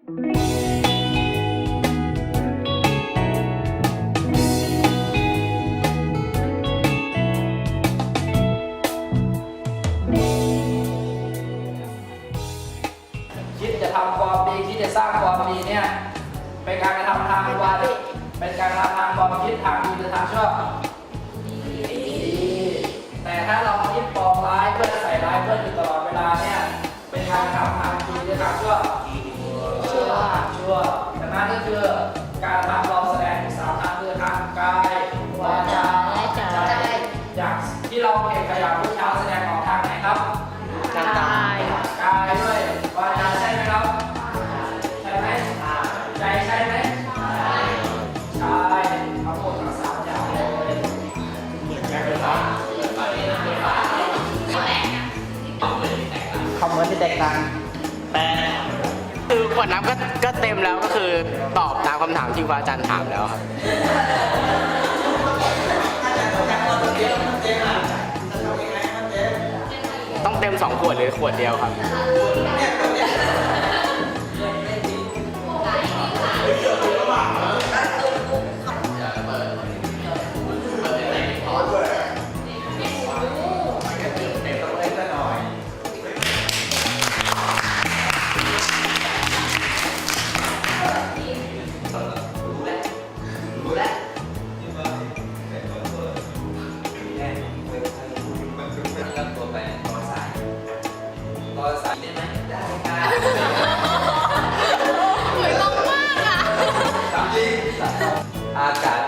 คิดจะทำความดีคิดจะสร้างความดีเนี่ยเป็นการกระทำทางวาจาเป็นการกระทำทางความคิดทางดีหรือทางชอ วดน้ำก็ก็เต็มแล้วก็คือตอบตามคำถามที่พระอาจารย์ถามแล้วครับ ต้องเต็มสองขวดหรือขวดเดียวครับ อากาศ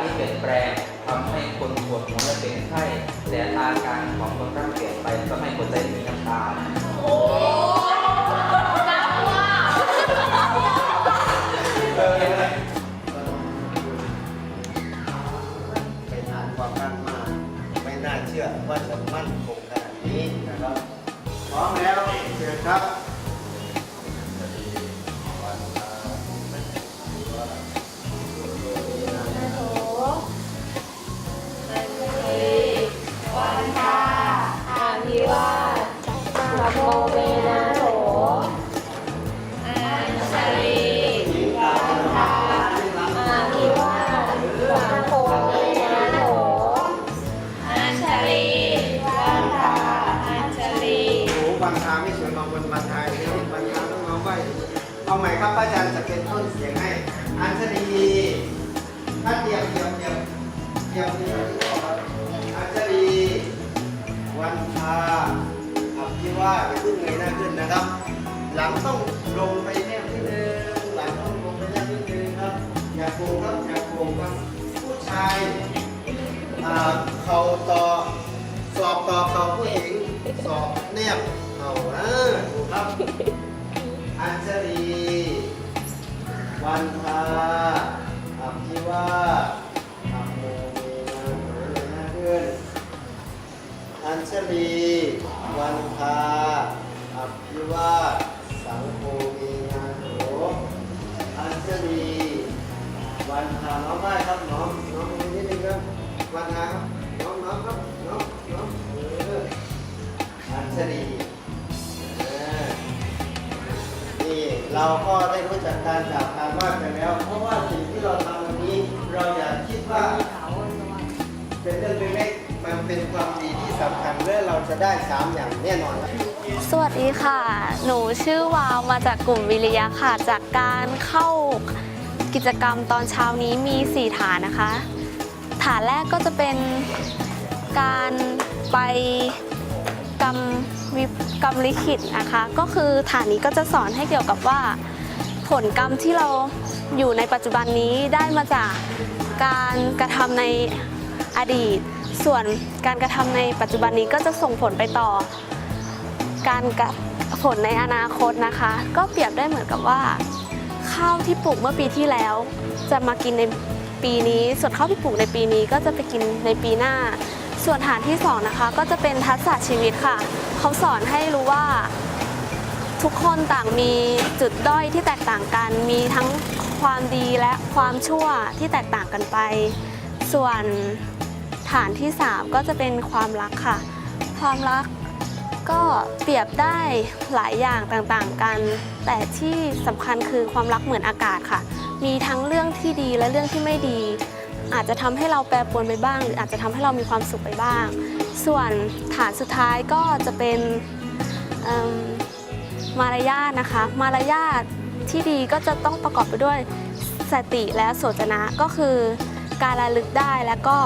ครับพระอาจารย์จะเป็นต้นเสียงให้ อัญชลีถ้าเดียบเดียบเดียบเดียบเดียบที่บอกครับอัญชลีวันทาอภิวาสอย่าเพิ่งเงยหน้าขึ้นนะครับ หลังต้องลงไปแนบนิดนึงหลังต้องลงไปแนบนิดนึงครับ อย่าโกงครับอย่าโกงครับผู้ชายอ่าเข่าต่อสอบต่อเข่าผู้หญิงสอบแนบเข่าอ่าถูกครับ วันทาอภิวาตับโมเมนะโหเลยนะเพื่อนอัญชลีวันทาอภิวาสังโฆมีนาโถอัญชลีวันทาน้องได้ค เราก็ได้รู้จักการจากการวาดไปแล้ว เพราะว่าสิ่งที่เราทำวันนี้ เราอย่าคิดว่าเป็นเรื่องเล็กๆมันเป็นความดีที่สำคัญและเราจะได้สามอย่างแน่นอนครับสวัสดีค่ะ หนูชื่อวาวมาจากกลุ่มวิริยะค่ะ จากการเข้ากิจกรรมตอนเช้านี้มี 4 ฐานนะคะ ฐานแรกก็จะเป็นการไป กรรมวิกรรมลิขิตนะคะ ก็คือฐานนี้ก็จะสอนให้เกี่ยวกับว่า ผลกรรมที่เราอยู่ในปัจจุบันนี้ได้มาจากการกระทำในอดีต ส่วนการกระทำในปัจจุบันนี้ก็จะส่งผลไปต่อ การกะผลในอนาคตนะคะ ก็เปรียบได้เหมือนกับว่า ข้าวที่ปลูกเมื่อปีที่แล้ว จะมากินในปีนี้ ส่วนข้าวที่ปลูกในปีนี้ก็จะไปกินในปีหน้า ส่วนฐานที่สองนะคะก็จะเป็นทักษะชีวิตค่ะ เขาสอนให้รู้ว่าทุกคนต่างมีจุดด้อยที่แตกต่างกัน มีทั้งความดีและความชั่วที่แตกต่างกันไป ส่วนฐานที่ 3 ก็จะเป็นความรักค่ะ ความรักก็เปรียบได้หลายอย่างต่างๆกัน แต่ที่สำคัญคือความรักเหมือนอากาศค่ะ มีทั้งเรื่องที่ดีและเรื่องที่ไม่ดี อาจจะทำให้เราแปรปรวนไปบ้าง หรืออาจจะทำให้เรามีความสุขไปบ้าง ส่วนฐานสุดท้ายก็จะเป็นมมารยาทนะคะ มารยาทที่ดีก็จะต้องประกอบไปด้วยสติและโสจนะก็คือการระลึกได้แล้วก็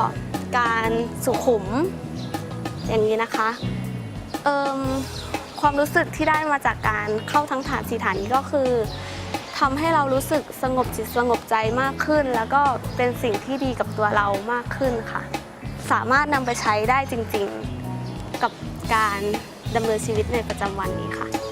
การสุขุมอย่างนี้นะคะเอิมความรู้สึกที่ได้มาจากการเข้าทั้งฐานสีฐานนี้ก็คือ ทำให้เรารู้สึกสงบจิตสงบใจมากขึ้น แล้วก็เป็นสิ่งที่ดีกับตัวเรามากขึ้นค่ะ สามารถนำไปใช้ได้จริงๆ กับการดำเนินชีวิตในประจำวันนี้ค่ะ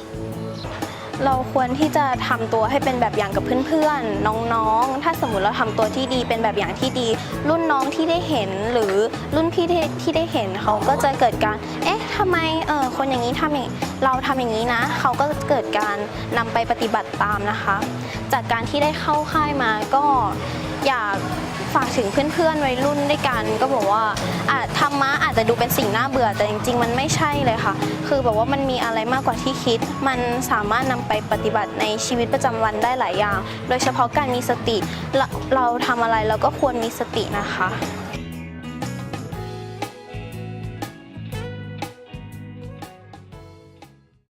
เราควรที่จะทำตัวให้เป็นแบบอย่างกับเพื่อนๆ น้องๆ ถ้าสมมุติเราทำตัวที่ดีเป็นแบบอย่างที่ดี รุ่นน้องที่ได้เห็นหรือรุ่นพี่ที่ได้เห็นเขาก็จะเกิดการ เอ๊ะทำไมเออคนอย่างนี้ทำอย่างเราทำอย่างนี้นะ เขาก็เกิดการนำไปปฏิบัติตามนะคะ จากการที่ได้เข้าค่ายมาก็ ฝากถึงเพื่อนๆวัยรุ่นด้วยกัน ก็บอกว่าอาจธรรมะอาจจะดูเป็นสิ่งน่าเบื่อแต่จริง ๆ มันไม่ใช่เลยค่ะ คือแบบว่ามันมีอะไรมากกว่าที่คิด มันสามารถนำไปปฏิบัติในชีวิตประจำวันได้หลายอย่าง โดยเฉพาะการมีสติเราเราทำอะไรเราก็ควรมีสตินะคะ